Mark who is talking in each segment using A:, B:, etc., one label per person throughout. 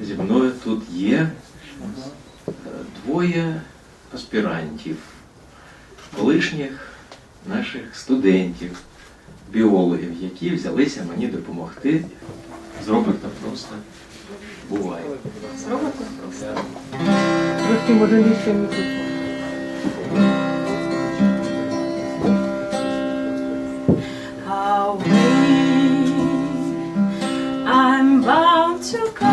A: зі мною тут є е, двоє аспірантів, колишніх наших студентів, біологів, які взялися мені допомогти з Роберта просто буває.
B: Трошки може нижче мікрофон.
C: Away, I'm bound to go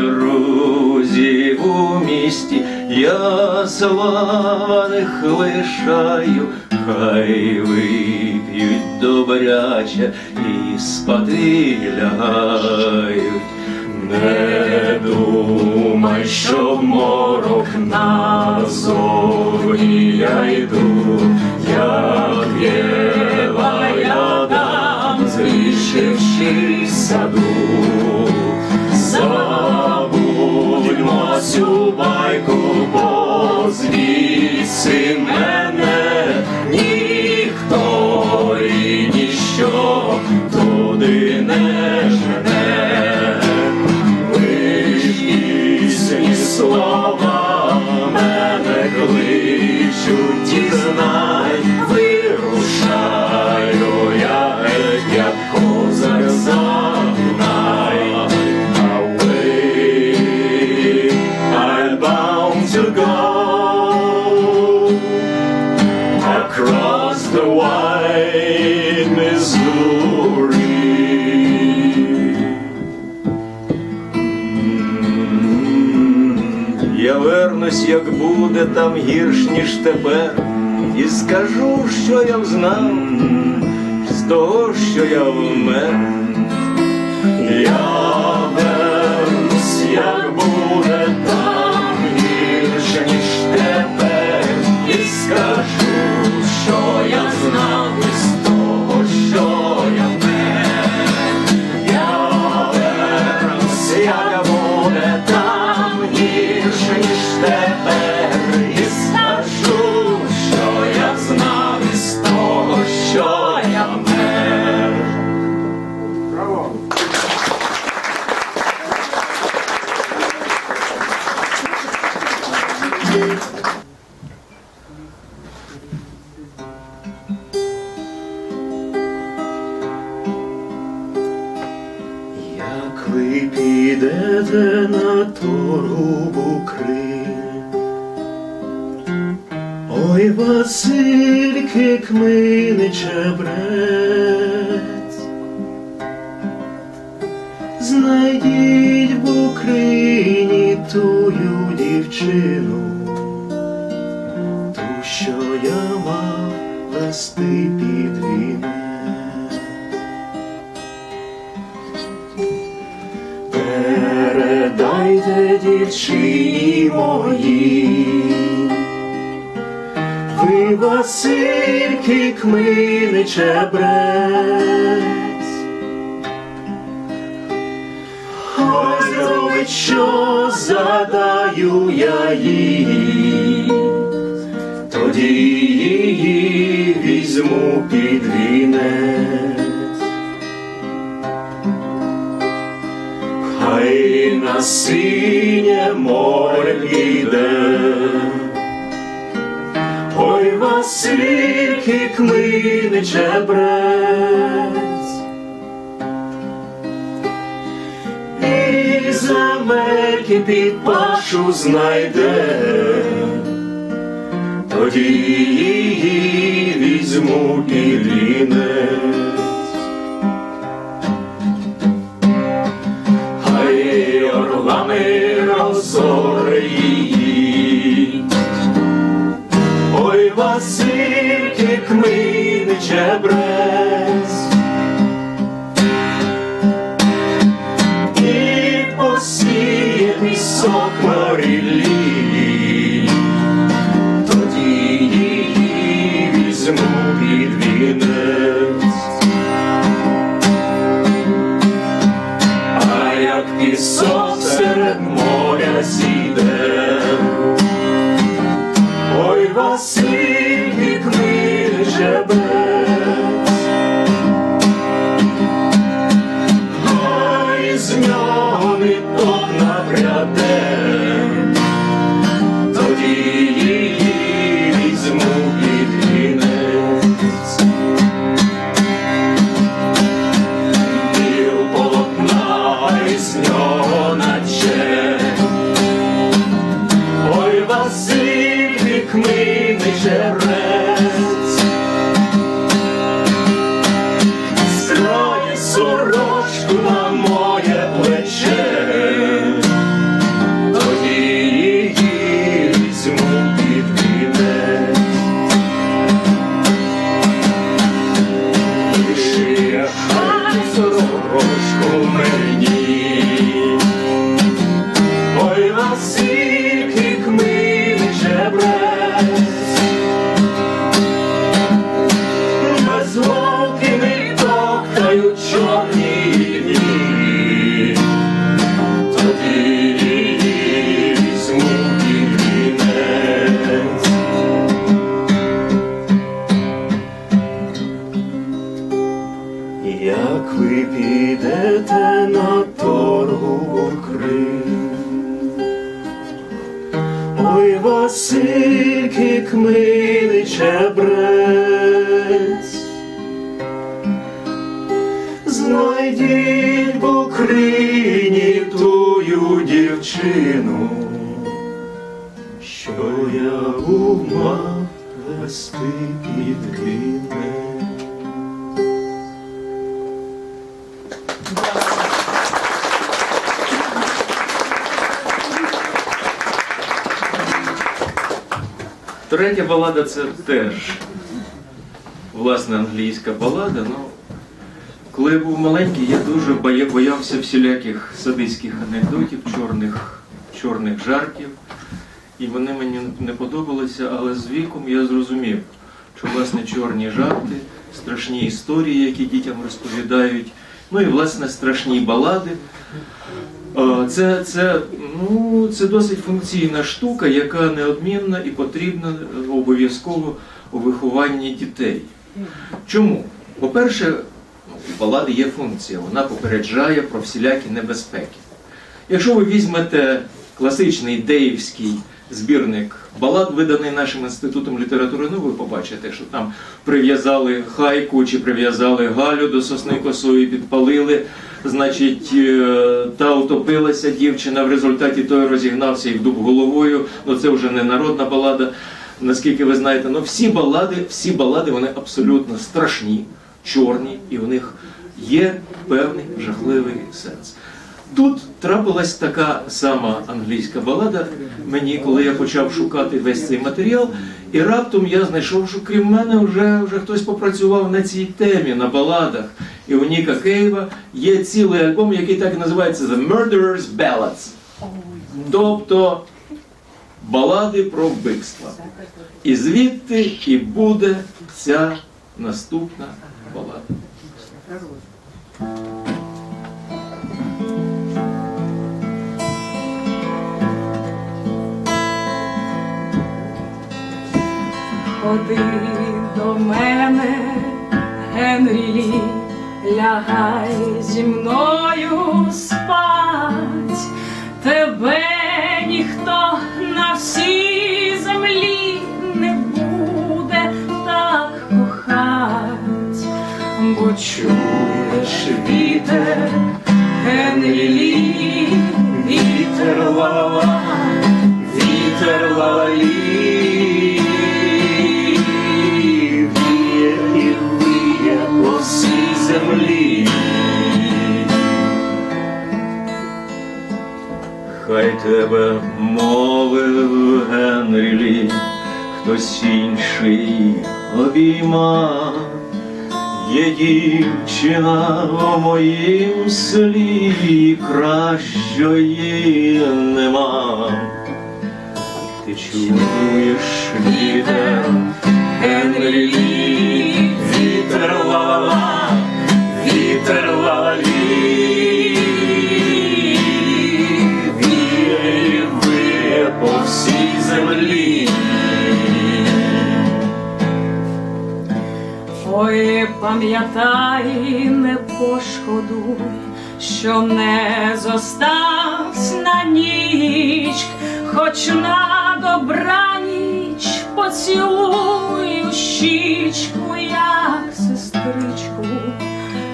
A: друзів у місті я славних лишаю, хай вип'ють добряче і спати лягають. Не думай, що морок назовні я йду, як єва я саду. Цю байку, бо звідси мене як буде там гірш, ніж тепер, і скажу, що я взнав з того, що я вмер. Я вернусь, як буде там гірше, ніж тепер, і скажу, торгу Крим, Ой, Васильки кмини чебрець, знайдіть в Україні тую дівчину, ту, що я мав вести під вінець. Передайте дівчині моїй, ви Васильки кмини чебрець, ой, зробить, що задаю я їй, тоді її візьму під вінець. Хай на синє море піде, ой, Васильки кмини чебрець, і земельки під пашу знайде, тоді її візьму під вінець.
D: need дівчину, що я ума вести підкине.
A: Третя балада це теж власне англійська балада. Ну, коли я був маленький, я дуже боявся всіляких садистських анекдотів, чорних, чорних жартів. І вони мені не подобалися, але з віком я зрозумів, що власне чорні жарти, страшні історії, які дітям розповідають, ну і власне страшні балади. Це, це, ну, це досить функційна штука, яка неодмінна і потрібна обов'язково у вихованні дітей. Чому? По-перше, у балади є функція, вона попереджає про всілякі небезпеки. Якщо ви візьмете класичний деївський збірник балад, виданий нашим інститутом літератури, ну ви побачите, що там прив'язали хайку чи прив'язали Галю до сосни косої, підпалили. Значить, е, та утопилася дівчина, в результаті той розігнався і вдув головою. Ну це вже не народна балада, наскільки ви знаєте. Ну всі балади, всі балади вони абсолютно страшні, чорні, і в них є певний жахливий сенс. Тут трапилась така сама англійська балада мені, коли я почав шукати весь цей матеріал, і раптом я знайшов, що крім мене вже, вже хтось попрацював на цій темі, на баладах. І у Ніка Кейва є цілий альбом, який так і називається The Murderer's Ballads. Тобто балади про вбивства. І звідти і буде ця наступна балада.
C: Ходи до мене, Генрі лягай зі мною спать, тебе ніхто Генрі Лі, вітер ла-ла,
D: Вітер лалалі, віє і виє по.
A: Хай тебе мовив Генрі хтось інший обійма. Є дівчина у моїм селі, кращої нема. Ти чуєш вітер, Генрі
D: Вітер ла-ла-ла,
C: пам'ятай, не пошкодуй, що не зоставсь на ніч, хоч на добраніч поцілуй у щічку, як сестричку,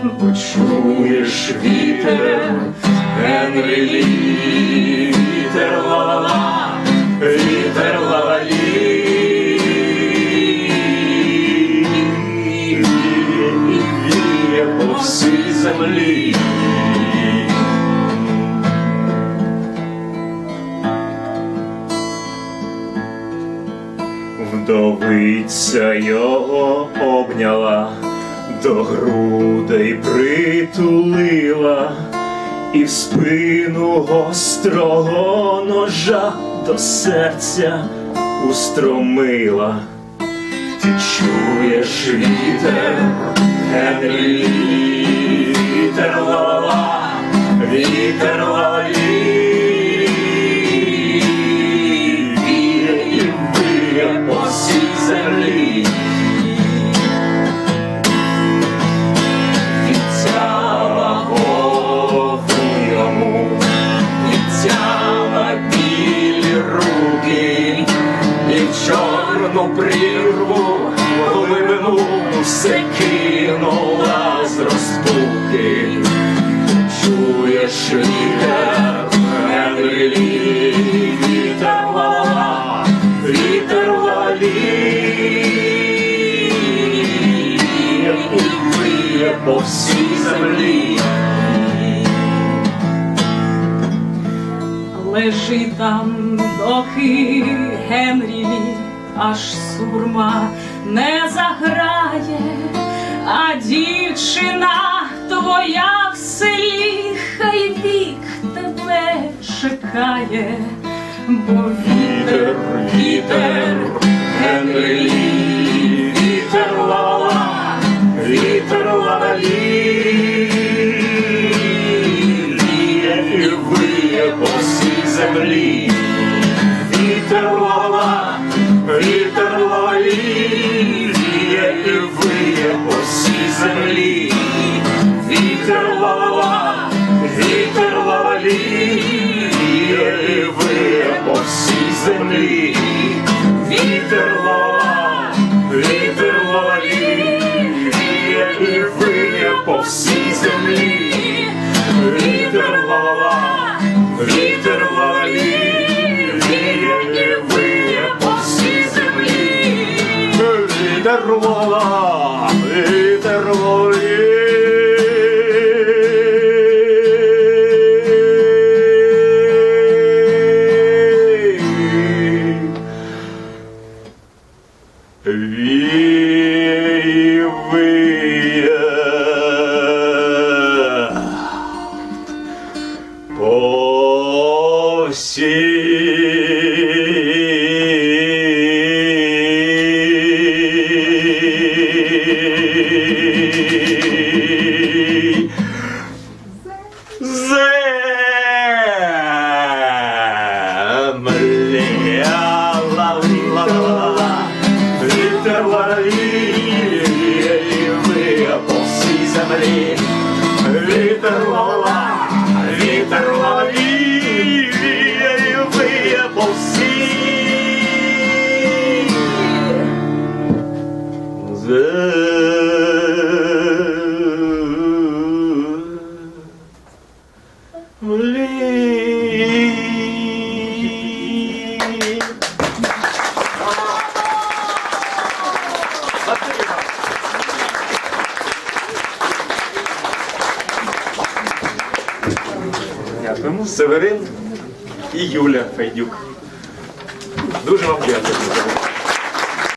C: бо
D: Чуєш вітер, Генрі вітер ла-ла-ла, вітер ла-ла-лі. Землі. Вдовиця його обняла, до грудей притулила, і в спину гострого ножа до серця устромила. Ти чуєш вітер, Генрі, вітер ла-ла, вітер ла-лі. по всій землі.
C: Лежи там, доки Генрі, аж сурма не заграє, а дівчина твоя в селі, хай вік тебе чекає, бо вітер, вітер.
D: Thank
A: you. Северин і Юля Файдюк.